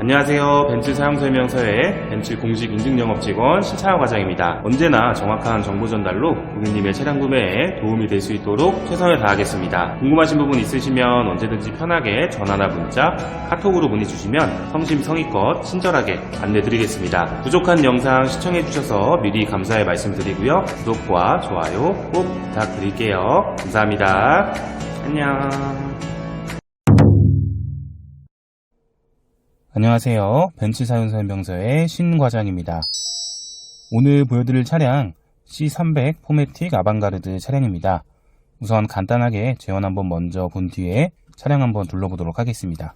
안녕하세요. 벤츠 사용설명서의 벤츠 공식 인증 영업 직원 신차영 과장입니다. 언제나 정확한 정보 전달로 고객님의 차량 구매에 도움이 될 수 있도록 최선을 다하겠습니다. 궁금하신 부분 있으시면 언제든지 편하게 전화나 문자, 카톡으로 문의 주시면 성심성의껏 친절하게 안내드리겠습니다. 부족한 영상 시청해주셔서 미리 감사의 말씀드리고요. 구독과 좋아요 꼭 부탁드릴게요. 감사합니다. 안녕. 안녕하세요. 벤츠 사용 설명서의 신 과장입니다. 오늘 보여드릴 차량 C300 포매틱 아방가르드 차량입니다. 우선 간단하게 재원 한번 먼저 본 뒤에 차량 한번 둘러보도록 하겠습니다.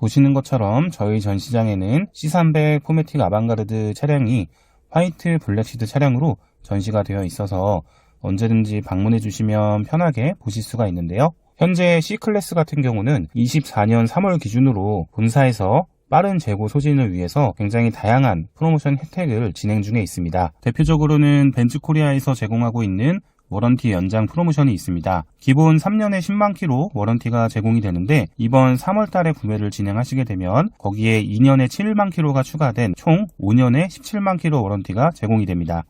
보시는 것처럼 저희 전시장에는 C300 포매틱 아방가르드 차량이 화이트 블랙시드 차량으로 전시가 되어 있어서 언제든지 방문해 주시면 편하게 보실 수가 있는데요. 현재 C클래스 같은 경우는 24년 3월 기준으로 본사에서 빠른 재고 소진을 위해서 굉장히 다양한 프로모션 혜택을 진행 중에 있습니다. 대표적으로는 벤츠 코리아에서 제공하고 있는 워런티 연장 프로모션이 있습니다. 기본 3년에 10만 킬로 워런티가 제공이 되는데 이번 3월 달에 구매를 진행하시게 되면 거기에 2년에 7만 킬로가 추가된 총 5년에 17만 킬로 워런티가 제공이 됩니다.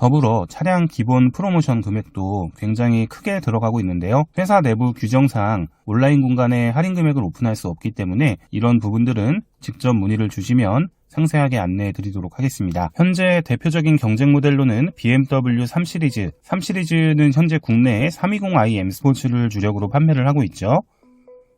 더불어 차량 기본 프로모션 금액도 굉장히 크게 들어가고 있는데요. 회사 내부 규정상 온라인 공간에 할인 금액을 오픈할 수 없기 때문에 이런 부분들은 직접 문의를 주시면 상세하게 안내해 드리도록 하겠습니다. 현재 대표적인 경쟁 모델로는 BMW 3 시리즈, 3 시리즈는 현재 국내에 320i M 스포츠를 주력으로 판매를 하고 있죠.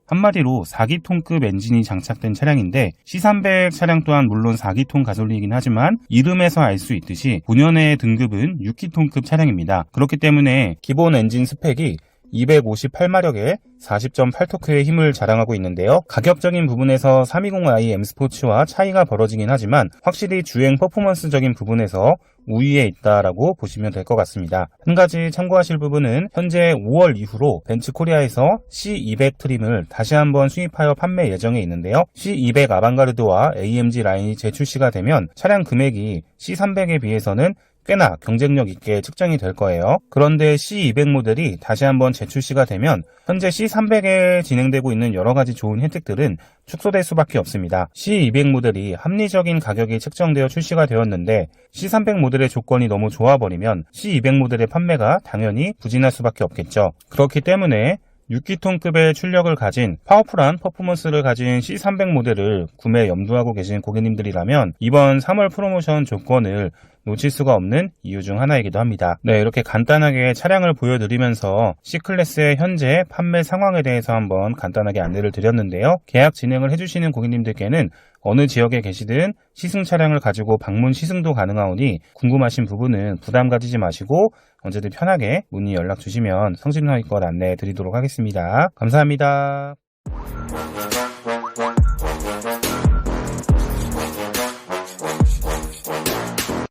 한마디로 4기통급 엔진이 장착된 차량인데 C300 차량 또한 물론 4기통 가솔린이긴 하지만 이름에서 알 수 있듯이 본연의 등급은 6기통급 차량입니다. 그렇기 때문에 기본 엔진 스펙이 258마력에 40.8토크의 힘을 자랑하고 있는데요. 가격적인 부분에서 320i M 스포츠와 차이가 벌어지긴 하지만 확실히 주행 퍼포먼스적인 부분에서 우위에 있다라고 보시면 될 것 같습니다. 한 가지 참고하실 부분은 현재 5월 이후로 벤츠 코리아에서 C200 트림을 다시 한번 수입하여 판매 예정에 있는데요. C200 아방가르드와 AMG 라인이 재출시가 되면 차량 금액이 C300에 비해서는 꽤나 경쟁력 있게 측정이 될 거예요. 그런데 C200 모델이 다시 한번 재출시가 되면 현재 C300에 진행되고 있는 여러 가지 좋은 혜택들은 축소될 수밖에 없습니다. C200 모델이 합리적인 가격이 측정되어 출시가 되었는데 C300 모델의 조건이 너무 좋아버리면 C200 모델의 판매가 당연히 부진할 수밖에 없겠죠. 그렇기 때문에 6기통급의 출력을 가진 파워풀한 퍼포먼스를 가진 C300 모델을 구매 염두하고 계신 고객님들이라면 이번 3월 프로모션 조건을 놓칠 수가 없는 이유 중 하나이기도 합니다. 네, 이렇게 간단하게 차량을 보여드리면서 C클래스의 현재 판매 상황에 대해서 한번 간단하게 안내를 드렸는데요. 계약 진행을 해주시는 고객님들께는 어느 지역에 계시든 시승 차량을 가지고 방문 시승도 가능하오니 궁금하신 부분은 부담 가지지 마시고 언제든 편하게 문의 연락 주시면 성심성의껏 안내해 드리도록 하겠습니다. 감사합니다.